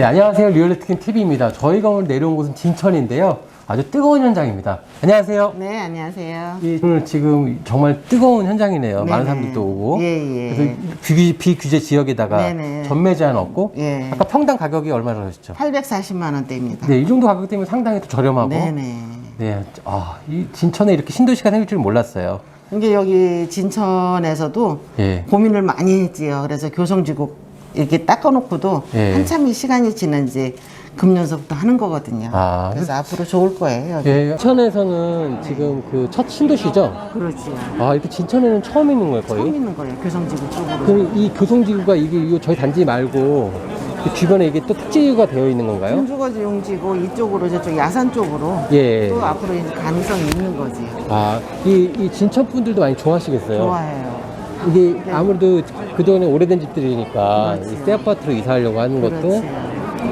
네, 안녕하세요. 리얼리티킨 TV입니다. 저희가 오늘 내려온 곳은 진천인데요. 아주 뜨거운 현장입니다. 안녕하세요. 네, 안녕하세요. 예, 오늘 지금 정말 뜨거운 현장이네요. 많은 네네. 사람들도 오고. 예, 예. 그래서 비규, 비규제 지역에다가 네네. 전매 제한 없고. 예. 아까 평당 가격이 얼마나 하셨죠? 840만 원대입니다. 네, 이 정도 가격대면 상당히 또 저렴하고. 네네. 네, 아, 이 진천에 이렇게 신도시가 생길 줄 몰랐어요. 이게 여기 진천에서도 예. 고민을 많이 했지요. 그래서 교성지구 이렇게 닦아놓고도 예. 한참이 시간이 지난지 금년서부터 하는 거거든요. 아, 그래서 앞으로 좋을 거예요. 예, 진천에서는 지금 그 첫 신도시죠? 그렇지요. 아, 이렇게 진천에는 처음 있는 거예요, 거의? 처음 있는 거예요. 교성지구 쪽으로. 그럼 이 교통지구가 이게 이 저희 단지 말고 그 주변에 이게 또 특지구가 되어 있는 건가요? 금주거지 용지고 이쪽으로 저쪽 야산 쪽으로 예. 또 앞으로 이제 가능성이 있는 거지. 아, 이, 이 진천 분들도 많이 좋아하시겠어요? 좋아해요. 이게 아무래도 그동안에 오래된 집들이니까. 이새 아파트로 이사하려고 하는 것도 그렇지.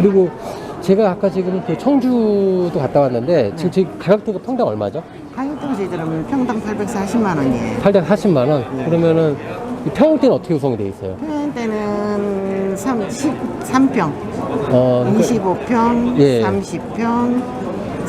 그리고 제가 아까 지금 그 청주도 갔다 왔는데 지금 저희 가격대가 평당 얼마죠? 가격도 저희들은 평당 840만 원이에요. 840만 원. 네. 그러면은 이 평형대는 어떻게 구성이 되어 있어요? 표현 때는 3, 3평, 어, 그러니까 25평, 예. 30평,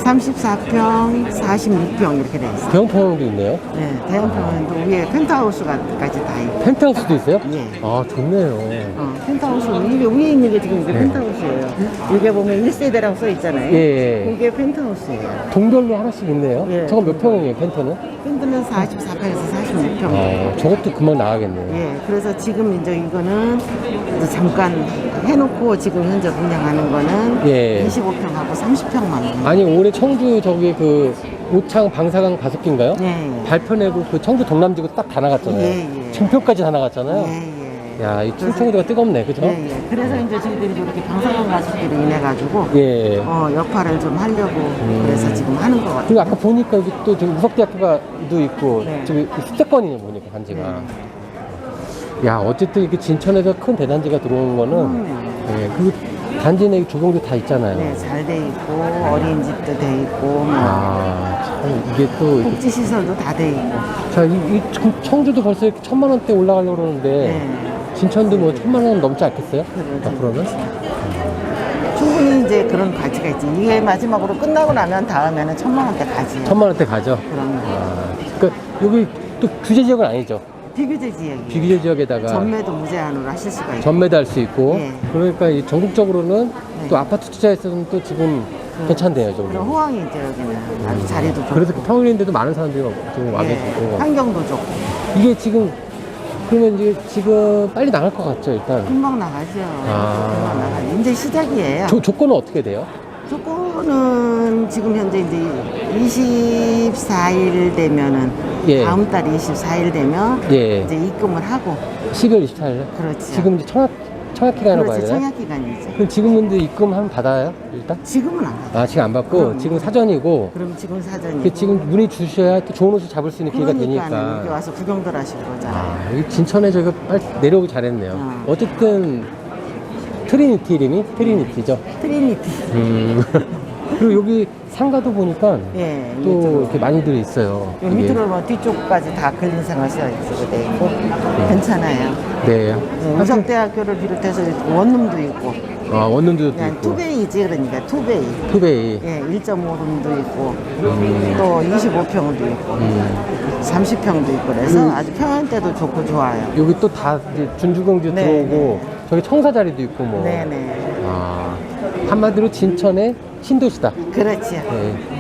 34평, 46평 이렇게 돼 있어요. 대형 평형도 있네요. 네, 대형평도 위에 펜트하우스까지 다 있고. 펜트하우스도 있어요? 예. 아, 좋네요. 어, 펜트하우스 이게 위에 있는 게 지금 이게 네. 펜트하우스예요. 이게 보면 1세대라고 써 있잖아요. 예. 그게 펜트하우스예요. 동별로 하나씩 있네요. 예. 저건 몇 평이에요, 펜트는? 펜트는 44평에서 46평. 아, 저것도 금방 나가겠네요. 예, 그래서 지금 이제 이거는 이제 잠깐 해놓고 지금 현재 분양하는 거는 예. 25평하고 30평만 원. 아니, 올해 청주 저기 그 오창 방사강 가습기인가요? 예, 발표 내고 그 청주 동남지구 딱 다 나갔잖아요. 예, 예. 청표까지 다 나갔잖아요. 예, 예. 야, 이 충청도가 뜨겁네, 그죠? 예, 예. 그래서 이제 저희들이 이렇게 방사능 가수기로 인해 가지고 예. 어, 역할을 좀 하려고 그래서 지금 하는 것 같아요. 그리고 아까 보니까 여기 또 지금 우석대학교가도 있고, 네. 지금 수도권이네, 보니까 단지가. 야, 어쨌든 이렇게 진천에서 큰 대단지가 들어오는 거는, 그럼요. 예, 그리고 단지 내 조경도 다 있잖아요. 네, 잘 돼 있고 어린이집도 돼 있고 뭐 아, 참, 이게 또, 이게- 복지 시설도 다 돼 있고. 자, 이, 이 청- 청주도 벌써 이렇게 천만 원대 올라가려고 그러는데, 네. 진천도 뭐 천만 원 넘지 않겠어요? 그러죠. 앞으로는? 충분히 이제 그런 가치가 있지. 이게 마지막으로 끝나고 나면 다음에는 천만 원대 가지. 천만 원대 가죠. 그럼요. 아, 그 여기 또 규제 지역은 아니죠. 비교제 지역이. 비규제 지역에다가 전매도 무제한으로 하실 수가 있고. 전매도 할 수 있고 예. 그러니까 이 전국적으로는 네. 또 아파트 투자에서는 또 지금 괜찮네요 좀. 그런 호황이 있죠 여기는. 아주 자리도 좋고. 그래서 평일인데도 많은 사람들이 지금 와 예, 계시고 환경도 좋고. 이게 지금 그러면 이제 지금 빨리 나갈 것 같죠 일단 금방 나가죠. 아. 금방 나가죠. 이제 시작이에요. 조, 조건은 어떻게 돼요? 조건은 지금 현재 이제 24일 되면은 예. 다음 달 24일 되면 예. 이제 입금을 하고 12월 24일 그렇죠. 지금 이제 청약 청약 기간으로 봐야 그렇지 되나요? 청약 기간이죠. 그럼 지금 근데 입금 하면 받아요 일단? 지금은 안 받아. 아 지금 안 받고 그럼요. 지금 사전이고 그럼 지금 사전이. 그 지금 문의 주셔야 또 좋은 옷을 잡을 수 있는 기회가 그러니까 되니까 여기 와서 구경들 하시고 그러잖아요. 아, 여기 진천에 저희가 빨리 내려오기 잘했네요. 어. 어쨌든 트리니티 이름이 트리니티죠. 트리니티. 음. 그리고 여기 상가도 보니까 예. 또 이쪽으로. 이렇게 많이들 있어요. 요 이게. 밑으로 뭐 뒤쪽까지 다 근린 생활 시설이 돼 있고 괜찮아요. 네. 네, 우석대학교를 비롯해서 원룸도 있고 아, 원룸도 그냥 있고. 투베이지 그러니까 투베이. 투베이. 예, 1.5룸도 있고 또 25평도 있고 음. 30평도 있고 그래서 아주 평안대도 좋고 좋아요. 여기 또 다 준주공주 네, 들어오고 저기 청사 자리도 있고 뭐. 네네. 아, 한마디로 진천의 신도시다. 그렇지요. 네.